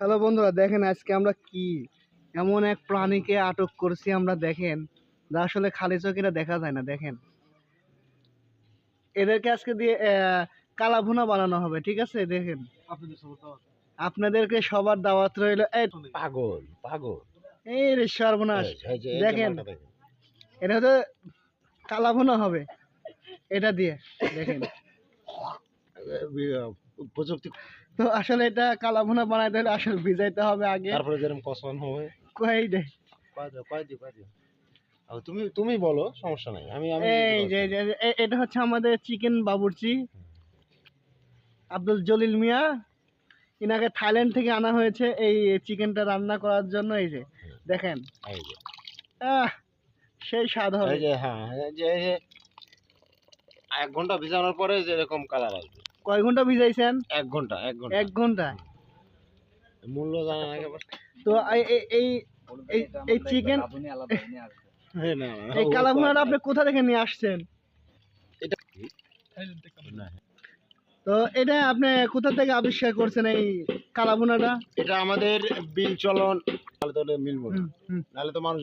Hello বন্ধুরা দেখেন আজকে আমরা কি? এমন এক প্রাণীকে আটক করছি আমরা দেখেন। যা আসলে খালি চোখে দেখা যায় না দেখেন। এদেরকে আজকে দিয়ে কালাভুনা বানানো হবে ঠিক আছে? দেখেন। আপনাদেরকে সবার দাওয়াত রইল এই পাগল পাগল। এই রে সর্বনাশ। দেখেন। এটা হচ্ছে কালাভুনা হবে এটা দিয়ে দেখেন। প্রযুক্তি তো আসলে এটা কালাভুনা বানাইতে হলে আসলে ভিজাইতে হবে আগে। তারপরে যেরকম কসন হবে। কই দে। কয় দিও কয় আহ, তুমি তুমি বলো সমস্যা নাই। আমি আমি এই যে এটা হচ্ছে আমাদের চিকেন বাবুর্চি। আব্দুল জলিল মিয়া ইনাকে থাইল্যান্ড থেকে আনা হয়েছে এই চিকেনটা রান্না করার জন্য এই যে দেখেন। এই যে। আহ সেই স্বাদ হবে। এই যে হ্যাঁ এই যে যে এক ঘণ্টা ভিজানোর পরে যেরকম কালার আসবে। কয় ঘণ্টা ভিজাইছেন? এক ঘণ্টা এক ঘণ্টা। এক ঘণ্টা? মূল্য জানা একেবারে তো এই এই- চিকেন এই না, এই কালাভুনাটা আপনি কোথা থেকে নিয়ে আসছেন? এটা তো এটা আপনি কোথা থেকে আবিষ্কার করছেন এই কালাভুনাটা? এটা আমাদের বিল চলন তাহলে তো মিলবো। নাহলে তো মানুষ